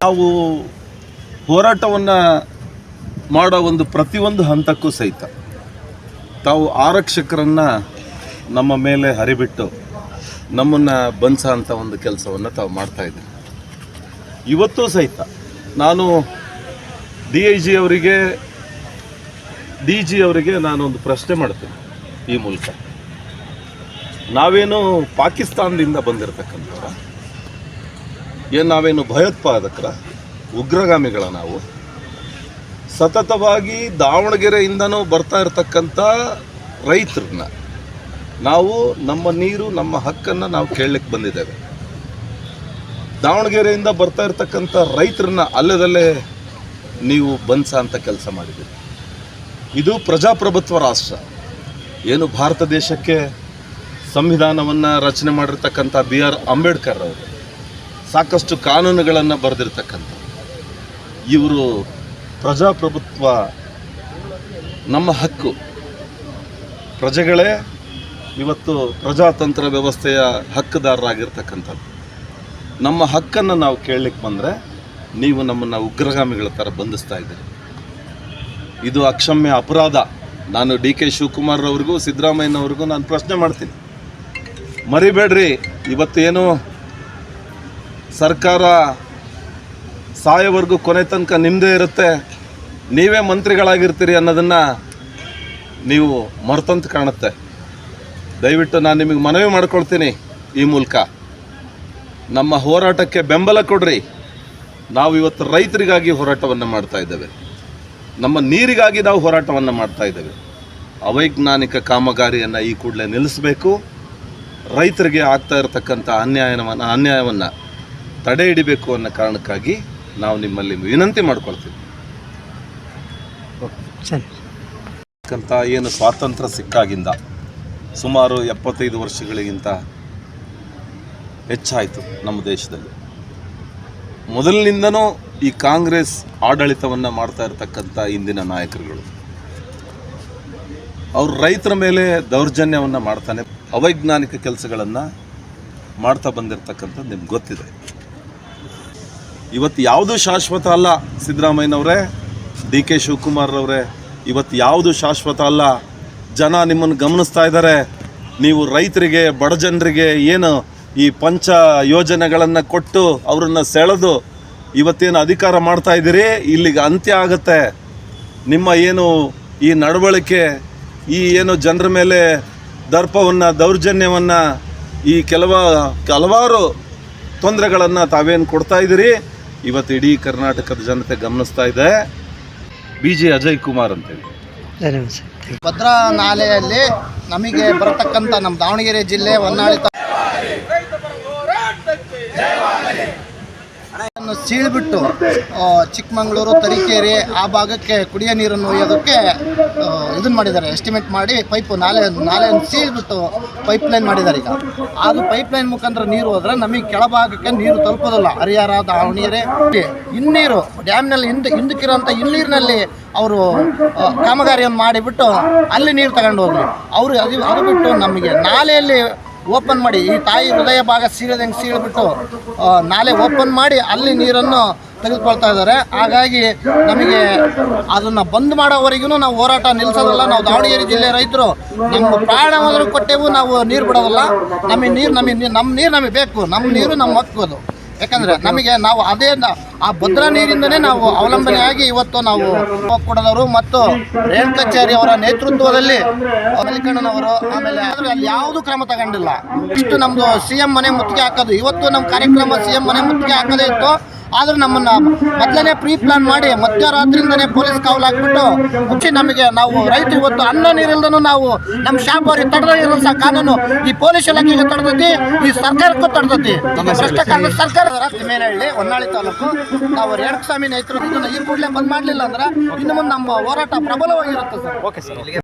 ನಾವು ಹೋರಾಟವನ್ನು ಮಾಡೋ ಒಂದು ಪ್ರತಿಯೊಂದು ಹಂತಕ್ಕೂ ಸಹಿತ ತಾವು ಆರಕ್ಷಕರನ್ನು ನಮ್ಮ ಮೇಲೆ ಹರಿಬಿಟ್ಟು ನಮ್ಮನ್ನು ಬಂಸ ಅಂತ ಒಂದು ಕೆಲಸವನ್ನು ತಾವು ಮಾಡ್ತಾ ಇದ್ದೀರಿ ಇವತ್ತೂ ಸಹಿತ ನಾನು ಡಿ ಐ ಜಿ ಅವರಿಗೆ, ಡಿ ಜಿ ಅವರಿಗೆ ನಾನೊಂದು ಪ್ರಶ್ನೆ ಮಾಡ್ತೇನೆ ಈ ಮೂಲಕ. ನಾವೇನು ಪಾಕಿಸ್ತಾನದಿಂದ ಬಂದಿರತಕ್ಕಂಥವ್ರ? ಏನು ನಾವೇನು ಭಯೋತ್ಪಾದಕರ? ಉಗ್ರಗಾಮಿಗಳ ನಾವು. ಸತತವಾಗಿ ದಾವಣಗೆರೆಯಿಂದನೂ ಬರ್ತಾ ಇರತಕ್ಕಂಥ ರೈತರನ್ನ ನಾವು ನಮ್ಮ ನೀರು, ನಮ್ಮ ಹಕ್ಕನ್ನು ನಾವು ಕೇಳಲಿಕ್ಕೆ ಬಂದಿದ್ದೇವೆ. ದಾವಣಗೆರೆಯಿಂದ ಬರ್ತಾ ಇರತಕ್ಕಂಥ ರೈತರನ್ನ ಅಲ್ಲದಲ್ಲೇ ನೀವು ಬನ್ಸ ಅಂತ ಕೆಲಸ ಮಾಡಿದ್ದೀರಿ. ಇದು ಪ್ರಜಾಪ್ರಭುತ್ವ ರಾಷ್ಟ್ರ. ಏನು ಭಾರತ ದೇಶಕ್ಕೆ ಸಂವಿಧಾನವನ್ನು ರಚನೆ ಮಾಡಿರ್ತಕ್ಕಂಥ ಬಿ ಆರ್ ಅಂಬೇಡ್ಕರ್ ಅವರು. ಸಾಕಷ್ಟು ಕಾನೂನುಗಳನ್ನು ಬರೆದಿರ್ತಕ್ಕಂಥ ಇವರು ಪ್ರಜಾಪ್ರಭುತ್ವ ನಮ್ಮ ಹಕ್ಕು. ಪ್ರಜೆಗಳೇ ಇವತ್ತು ಪ್ರಜಾತಂತ್ರ ವ್ಯವಸ್ಥೆಯ ಹಕ್ಕುದಾರರಾಗಿರ್ತಕ್ಕಂಥದ್ದು. ನಮ್ಮ ಹಕ್ಕನ್ನು ನಾವು ಕೇಳಲಿಕ್ಕೆ ಬಂದರೆ ನೀವು ನಮ್ಮನ್ನು ಉಗ್ರಗಾಮಿಗಳ ಥರ ಬಂಧಿಸ್ತಾ ಇದ್ದೀರಿ. ಇದು ಅಕ್ಷಮ್ಯ ಅಪರಾಧ. ನಾನು ಡಿ ಕೆ ಶಿವಕುಮಾರ್ರವ್ರಿಗೂ ಸಿದ್ದರಾಮಯ್ಯನವ್ರಿಗೂ ನಾನು ಪ್ರಶ್ನೆ ಮಾಡ್ತೀನಿ. ಮರಿಬೇಡ್ರಿ, ಇವತ್ತೇನು ಸರ್ಕಾರ ಸಾಯೋವರೆಗೂ ಕೊನೆ ತನಕ ನಿಮ್ಮದೇ ಇರುತ್ತೆ, ನೀವೇ ಮಂತ್ರಿಗಳಾಗಿರ್ತೀರಿ ಅನ್ನೋದನ್ನು ನೀವು ಮರ್ತಂತ ಕಾಣುತ್ತೆ. ದಯವಿಟ್ಟು ನಾನು ನಿಮಗೆ ಮನವಿ ಮಾಡ್ಕೊಳ್ತೀನಿ ಈ ಮೂಲಕ. ನಮ್ಮ ಹೋರಾಟಕ್ಕೆ ಬೆಂಬಲ ಕೊಡ್ರಿ. ನಾವು ಇವತ್ತು ರೈತರಿಗಾಗಿ ಹೋರಾಟವನ್ನು ಮಾಡ್ತಾ ಇದ್ದೇವೆ. ನಮ್ಮ ನೀರಿಗಾಗಿ ನಾವು ಹೋರಾಟವನ್ನು ಮಾಡ್ತಾ ಇದ್ದೇವೆ. ಅವೈಜ್ಞಾನಿಕ ಕಾಮಗಾರಿಯನ್ನು ಈ ಕೂಡಲೇ ನಿಲ್ಲಿಸಬೇಕು. ರೈತರಿಗೆ ಆಗ್ತಾ ಇರತಕ್ಕಂಥ ಅನ್ಯಾಯವನ್ನು ಅನ್ಯಾಯವನ್ನು ತಡೆ ಹಿಡಿಬೇಕು ಅನ್ನೋ ಕಾರಣಕ್ಕಾಗಿ ನಾವು ನಿಮ್ಮಲ್ಲಿ ವಿನಂತಿ ಮಾಡ್ಕೊಳ್ತೀವಿ. ಅಂತ ಏನು ಸ್ವಾತಂತ್ರ್ಯ ಸಿಕ್ಕಾಗಿಂದ ಸುಮಾರು ಎಪ್ಪತ್ತೈದು ವರ್ಷಗಳಿಗಿಂತ ಹೆಚ್ಚಾಯಿತು ನಮ್ಮ ದೇಶದಲ್ಲಿ. ಮೊದಲಿನಿಂದನೂ ಈ ಕಾಂಗ್ರೆಸ್ ಆಡಳಿತವನ್ನು ಮಾಡ್ತಾ ಇರತಕ್ಕಂಥ ಇಂದಿನ ನಾಯಕರುಗಳು. ಅವರು ರೈತರ ಮೇಲೆ ದೌರ್ಜನ್ಯವನ್ನು ಮಾಡ್ತಾನೆ ಅವೈಜ್ಞಾನಿಕ ಕೆಲಸಗಳನ್ನು ಮಾಡ್ತಾ ಬಂದಿರತಕ್ಕಂಥದ್ದು ನಿಮ್ಗೆ ಗೊತ್ತಿದೆ. ಇವತ್ತು ಯಾವುದು ಶಾಶ್ವತ ಅಲ್ಲ ಸಿದ್ದರಾಮಯ್ಯನವರೇ? ಡಿ ಕೆ ಶಿವಕುಮಾರ್ರವರೇ, ಇವತ್ತು ಯಾವುದು ಶಾಶ್ವತ ಅಲ್ಲ? ಜನ ನಿಮ್ಮನ್ನು ಗಮನಿಸ್ತಾ ಇದ್ದಾರೆ. ನೀವು ರೈತರಿಗೆ, ಬಡ ಜನರಿಗೆ ಏನು ಈ ಪಂಚ ಯೋಜನೆಗಳನ್ನು ಕೊಟ್ಟು ಅವರನ್ನು ಸೆಳೆದು ಇವತ್ತೇನು ಅಧಿಕಾರ ಮಾಡ್ತಾ ಇದ್ದೀರಿ? ಇಲ್ಲಿಗೆ ಅಂತ್ಯ ಆಗುತ್ತೆ. ನಿಮ್ಮ ಏನು ಈ ನಡವಳಿಕೆ, ಈ ಏನು ಜನರ ಮೇಲೆ ದರ್ಪವನ್ನು, ದೌರ್ಜನ್ಯವನ್ನು, ಈ ಕೆಲವ, ಹಲವಾರು ತೊಂದರೆಗಳನ್ನು ತಾವೇನು ಕೊಡ್ತಾ ಇದ್ದೀರಿ? ಇವತ್ತು ಇಡೀ ಕರ್ನಾಟಕದ ಜನತೆ ಗಮನಿಸ್ತಾ ಇದೆ. ಬಿ ಜೆ ಅಜಯ್ ಕುಮಾರ್ ಅಂತೇಳಿ. ಧನ್ಯವಾದ ಸರ್. ಭದ್ರಾ ನಾಲೆಯಲ್ಲಿ ನಮಗೆ ಬರತಕ್ಕಂಥ ನಮ್ಮ ದಾವಣಗೆರೆ ಜಿಲ್ಲೆ ಹೊನ್ನಾಳಿ ತಾ- ಚಿಕ್ಕಮಂಗ್ಳೂರು, ತರೀಕೆರೆ ಆ ಭಾಗಕ್ಕೆ ಕುಡಿಯೋ ನೀರನ್ನು ಒಯ್ಯೋದಕ್ಕೆ ಇದನ್ನು ಮಾಡಿದ್ದಾರೆ. ಎಸ್ಟಿಮೇಟ್ ಮಾಡಿ ಪೈಪು ನಾಲೆ ನಾಲೆಯನ್ನು ಸೀಳ್ಬಿಟ್ಟು ಪೈಪ್ ಲೈನ್ ಮಾಡಿದ್ದಾರೆ ಈಗ. ಅದು ಪೈಪ್ ಲೈನ್ ಮುಖಾಂತರ ನೀರು ಹೋದ್ರೆ ನಮಗೆ ಕೆಳಭಾಗಕ್ಕೆ ನೀರು ತಲುಪೋದಿಲ್ಲ. ಹರಿಹರ ದಾವಣಗೆರೆ ಇನ್ನೀರು ಡ್ಯಾಮ್ನಲ್ಲಿ ಹಿಂದೆ ಹಿಂದಕ್ಕಿರೋಂಥ ಹಿನ್ನೀರಿನಲ್ಲಿ ಅವರು ಕಾಮಗಾರಿಯನ್ನು ಮಾಡಿಬಿಟ್ಟು ಅಲ್ಲಿ ನೀರು ತಗೊಂಡು ಹೋಗ್ಲಿ ಅವರು ಅದು ಅದು ಬಿಟ್ಟು ನಮಗೆ ನಾಲೆಯಲ್ಲಿ ಓಪನ್ ಮಾಡಿ ಈ ತಾಯಿ ಹೃದಯ ಭಾಗ ಸೀಳದಂಗೆ ಸೀಳ್ಬಿಟ್ಟು ಆ, ನಾಲೆ ಓಪನ್ ಮಾಡಿ ಅಲ್ಲಿ ನೀರನ್ನು ತೆಗೆದುಕೊಳ್ತಾ ಇದ್ದಾರೆ. ಹಾಗಾಗಿ ನಮಗೆ ಅದನ್ನು ಬಂದ್ ಮಾಡೋವರೆಗೂ ನಾವು ಹೋರಾಟ ನಿಲ್ಸೋದಿಲ್ಲ. ನಾವು ದಾವಣಗೆರೆ ಜಿಲ್ಲೆ ರೈತರು ನಮ್ಮ ಪ್ರಾಣವಾದರೂ ಕೊಟ್ಟೆವು ನಾವು ನೀರು ಬಿಡೋದಿಲ್ಲ. ನಮಗೆ ನೀರು ನಮಗೆ ನಮ್ಮ ನೀರು ನಮಗೆ ಬೇಕು. ನಮ್ಮ ನೀರು ನಮ್ಮ ಹಕ್ಕು ಅದು. ಯಾಕಂದ್ರೆ ನಮಗೆ ನಾವು ಅದೇ ಆ ಭದ್ರಾ ನೀರಿಂದನೇ ನಾವು ಅವಲಂಬನೆಯಾಗಿ ಇವತ್ತು ನಾವು ಕೊಡದವರು ಮತ್ತು ರೇಣುಕಾಚಾರ್ಯ ಅವರ ನೇತೃತ್ವದಲ್ಲಿ ಮಲ್ಲಿಕಣ್ಣನವರು ಆಮೇಲೆ ಅಲ್ಲಿ ಯಾವುದು ಕ್ರಮ ತಗೊಂಡಿಲ್ಲ. ಇಷ್ಟು ನಮ್ದು ಸಿ ಎಂ ಮನೆ ಮುತ್ತಿಗೆ ಹಾಕೋದು. ಇವತ್ತು ನಮ್ಮ ಕಾರ್ಯಕ್ರಮ ಸಿ ಎಂ ಮನೆ ಮುತ್ತಿಗೆ ಹಾಕೋದೇ ಇತ್ತು. ಆದ್ರೆ ನಮ್ಮನ್ನ ಮೊದಲನೇ ಪ್ರೀ ಪ್ಲಾನ್ ಮಾಡಿ ಮಧ್ಯರಾತ್ರಿಯಿಂದನೇ ಪೊಲೀಸ್ ಕಾವಲು ಹಾಕ್ಬಿಟ್ಟು ಮುಚ್ಚಿ ನಮಗೆ ನಾವು ರೈತರು ಇವತ್ತು ಅನ್ನ ನೀರಿಲ್ಲದನು ನಾವು ನಮ್ಮ ಶಾಪ್ ಅವ್ರಿಗೆ ತಡೆದ ಕಾನೂನು ಈ ಪೊಲೀಸ್ ಇಲಾಖೆಗೆ ತಡೆದತಿ ಈ ಸರ್ಕಾರಕ್ಕೂ ತಡೆದತಿ. ಭ್ರಷ್ಟ ಕಾರಣ ಸರ್ಕಾರ. ಮೇನಹಳ್ಳಿ ಹೊನ್ನಾಳಿ ತಾಲೂಕು. ನಾವು ರೇಣುಕಸ್ವಾಮಿ ನೇತೃತ್ವದ ಈ ಕೂಡಲೇ ಬಂದ್ ಮಾಡಲಿಲ್ಲ ಅಂದ್ರೆ ಇನ್ನು ಮುಂದೆ ನಮ್ಮ ಹೋರಾಟ ಪ್ರಬಲವಾಗಿರುತ್ತೆ ಸರ್.